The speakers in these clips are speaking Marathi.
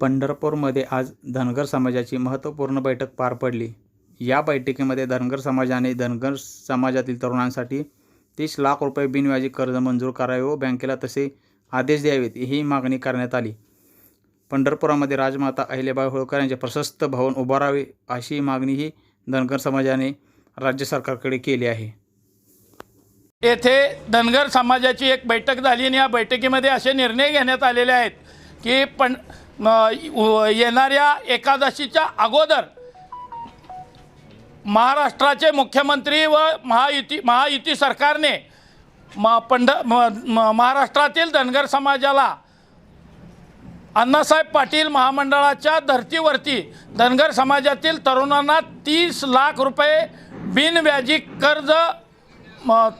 पंढरपूरमध्ये आज धनगर समाजाची महत्त्वपूर्ण बैठक पार पडली. या बैठकीमध्ये धनगर समाजाने धनगर समाजातील तरुणांसाठी तीस लाख रुपये बिनव्याजी कर्ज मंजूर करावे व बँकेला तसे आदेश द्यावेत ही मागणी करण्यात आली. पंढरपुरामध्ये राजमाता अहिल्याबाई होळकर यांचे प्रशस्त भवन उभारावे अशी मागणीही धनगर समाजाने राज्य सरकारकडे केली आहे. येथे धनगर समाजाची एक बैठक झाली आणि या बैठकीमध्ये असे निर्णय घेण्यात आलेले आहेत की पण येणाऱ्या एकादशीच्या अगोदर महाराष्ट्राचे मुख्यमंत्री व महायुती महायुती सरकारने म पंढ म- म- महाराष्ट्रातील धनगर समाजाला अण्णासाहेब पाटील महामंडळाच्या धर्तीवरती धनगर समाजातील तरुणांना तीस लाख रुपये बिनव्याजी कर्ज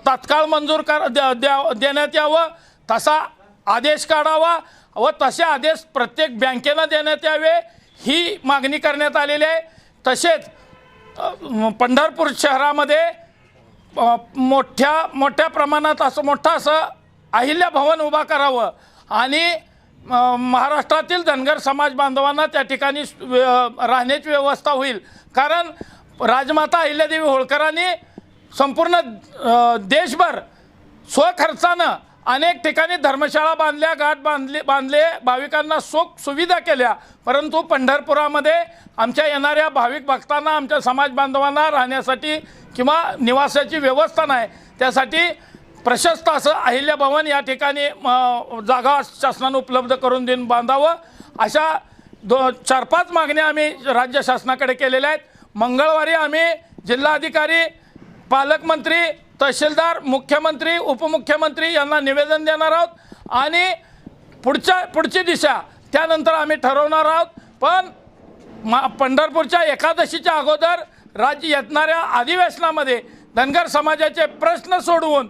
तात्काळ मंजूर कर द्या द्या- देण्यात यावं तसा आदेश काढावा. व तसे आदेश प्रत्येक बँकेनं देण्यात यावे ही मागणी करण्यात आलेली आहे. तसेच पंढरपूर शहरामध्ये मोठ्या मोठ्या प्रमाणात असं मोठं असं अहिल्या भवन उभा करावं. आणि महाराष्ट्रातील धनगर समाज बांधवांना त्या ठिकाणी राहण्याची व्यवस्था होईल. कारण राजमाता अहिल्यादेवी होळकरांनी संपूर्ण देशभर स्वखर्चानं अनेक ठिकाणी धर्मशाळा बांधल्या घाट बांधले बांधले भाविकांना सुख सुविधा केल्या. परंतु पंढरपुरामध्ये आमच्या येणाऱ्या भाविक भक्तांना आमच्या समाज बांधवांना राहण्यासाठी किंवा निवासाची व्यवस्था नाही. त्यासाठी प्रशस्त असं अहिल्या भवन या ठिकाणी जागा शासनानं उपलब्ध करून देऊन बांधावं. अशा दो चार पाच मागण्या आम्ही राज्य शासनाकडे केलेल्या आहेत. मंगळवारी आम्ही जिल्हाधिकारी पालकमंत्री तहसीलदार मुख्यमंत्री उपमुख्यमंत्री यांना निवेदन देणार आहोत. आणि पुढच्या पुढची दिशा त्यानंतर आम्ही ठरवणार आहोत. पण मा पंढरपूरच्या एकादशीच्या अगोदर राज्य येतणाऱ्या अधिवेशनामध्ये धनगर समाजाचे प्रश्न सोडवून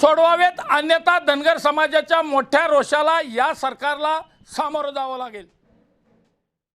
सोडवावेत. अन्यथा धनगर समाजाच्या मोठ्या रोषाला या सरकारला सामोरं जावं लागेल.